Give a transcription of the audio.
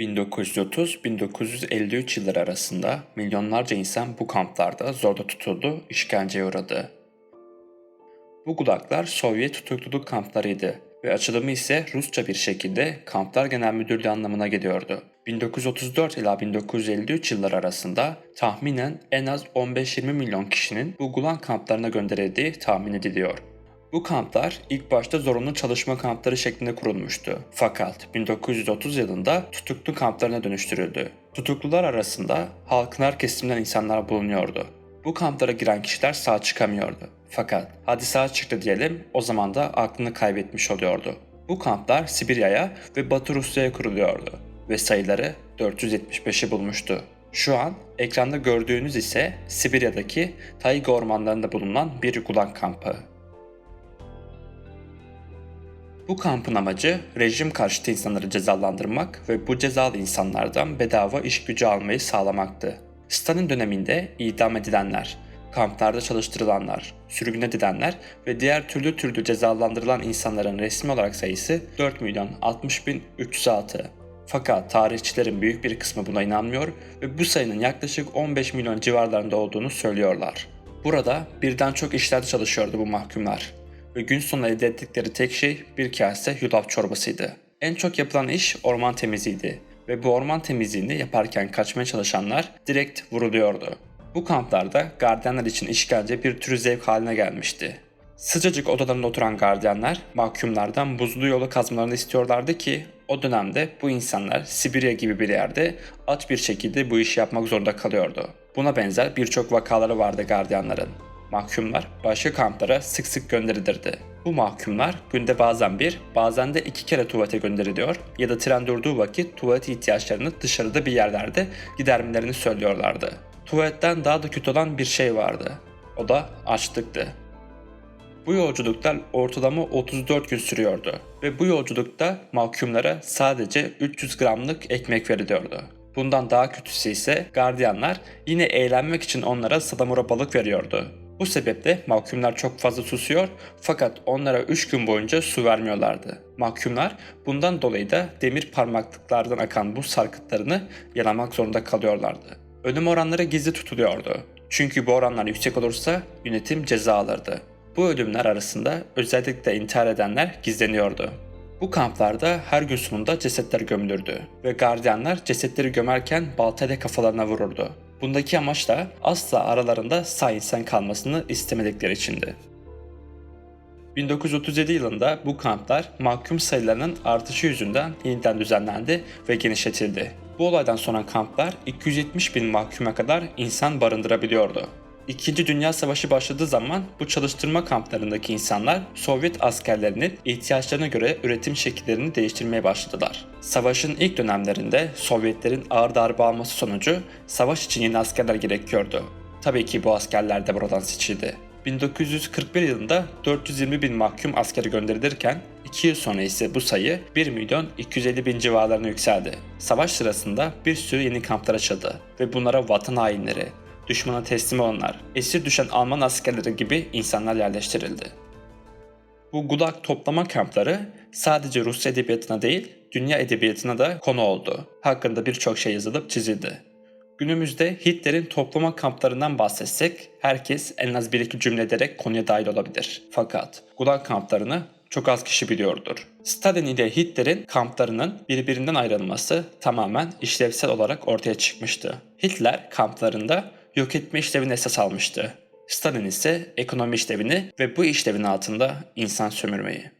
1930-1953 yılları arasında milyonlarca insan bu kamplarda zorda tutuldu, işkenceye uğradı. Bu gulaglar Sovyet tutukluluk kamplarıydı ve açılımı ise Rusça bir şekilde Kamplar Genel Müdürlüğü anlamına geliyordu. 1934 ila 1953 yılları arasında tahminen en az 15-20 milyon kişinin bu gulag kamplarına gönderildiği tahmin ediliyor. Bu kamplar ilk başta zorunlu çalışma kampları şeklinde kurulmuştu. Fakat 1930 yılında tutuklu kamplarına dönüştürüldü. Tutuklular arasında halkın her kesiminden insanlar bulunuyordu. Bu kamplara giren kişiler sağ çıkamıyordu. Fakat hadi sağ çıktı diyelim o zaman da aklını kaybetmiş oluyordu. Bu kamplar Sibirya'ya ve Batı Rusya'ya kuruluyordu ve sayıları 475'i bulmuştu. Şu an ekranda gördüğünüz ise Sibirya'daki tayga ormanlarında bulunan bir gulag kampı. Bu kampın amacı rejim karşıtı insanları cezalandırmak ve bu cezalı insanlardan bedava iş gücü almayı sağlamaktı. Stalin döneminde idam edilenler, kamplarda çalıştırılanlar, sürgün edilenler ve diğer türlü türlü cezalandırılan insanların resmi olarak sayısı 4 milyon 60 bin 306. Fakat tarihçilerin büyük bir kısmı buna inanmıyor ve bu sayının yaklaşık 15 milyon civarlarında olduğunu söylüyorlar. Burada birden çok işlerde çalışıyordu bu mahkumlar ve gün sonu elde ettikleri tek şey bir kase yulaf çorbasıydı. En çok yapılan iş orman temizliğiydi ve bu orman temizliğini yaparken kaçmaya çalışanlar direkt vuruluyordu. Bu kamplarda gardiyanlar için işkence bir tür zevk haline gelmişti. Sıcacık odalarında oturan gardiyanlar mahkumlardan buzlu yolu kazmalarını istiyorlardı ki o dönemde bu insanlar Sibirya gibi bir yerde aç bir şekilde bu işi yapmak zorunda kalıyordu. Buna benzer birçok vakaları vardı gardiyanların. Mahkumlar başka kamplara sık sık gönderilirdi. Bu mahkumlar günde bazen bir, bazen de iki kere tuvalete gönderiliyor ya da tren durduğu vakit tuvalet ihtiyaçlarını dışarıda bir yerlerde gidermelerini söylüyorlardı. Tuvaletten daha da kötü olan bir şey vardı. O da açlıktı. Bu yolculuklar ortalama 34 gün sürüyordu ve bu yolculukta mahkumlara sadece 300 gramlık ekmek veriliyordu. Bundan daha kötüsü ise gardiyanlar yine eğlenmek için onlara salamura balık veriyordu. Bu sebeple mahkumlar çok fazla susuyor fakat onlara 3 gün boyunca su vermiyorlardı. Mahkumlar bundan dolayı da demir parmaklıklardan akan bu sarkıtlarını yalamak zorunda kalıyorlardı. Ölüm oranları gizli tutuluyordu. Çünkü bu oranlar yüksek olursa yönetim ceza alırdı. Bu ölümler arasında özellikle intihar edenler gizleniyordu. Bu kamplarda her gün sonunda cesetler gömülürdü ve gardiyanlar cesetleri gömerken baltayla kafalarına vururdu. Bundaki amaç da asla aralarında sağ insan kalmasını istemedikleri içindi. 1937 yılında bu kamplar mahkum sayılarının artışı yüzünden yeniden düzenlendi ve genişletildi. Bu olaydan sonra kamplar 270 bin mahkuma kadar insan barındırabiliyordu. İkinci Dünya Savaşı başladığı zaman bu çalıştırma kamplarındaki insanlar Sovyet askerlerinin ihtiyaçlarına göre üretim şekillerini değiştirmeye başladılar. Savaşın ilk dönemlerinde Sovyetlerin ağır darbe alması sonucu savaş için yeni askerler gerekiyordu. Tabii ki bu askerler de buradan seçildi. 1941 yılında 420 bin mahkum askeri gönderilirken 2 yıl sonra ise bu sayı 1 milyon 250 bin civarlarına yükseldi. Savaş sırasında bir sürü yeni kamplar açıldı ve bunlara vatan hainleri, düşmana teslim olanlar, esir düşen Alman askerleri gibi insanlar yerleştirildi. Bu gulag toplama kampları sadece Rus edebiyatına değil, dünya edebiyatına da konu oldu. Hakkında birçok şey yazılıp çizildi. Günümüzde Hitler'in toplama kamplarından bahsetsek herkes en az bir iki cümle ederek konuya dahil olabilir. Fakat Gulag kamplarını çok az kişi biliyordur. Stalin ile Hitler'in kamplarının birbirinden ayrılması tamamen işlevsel olarak ortaya çıkmıştı. Hitler kamplarında yok etme işlevini esas almıştı. Stalin ise ekonomi işlevini ve bu işlevin altında insan sömürmeyi.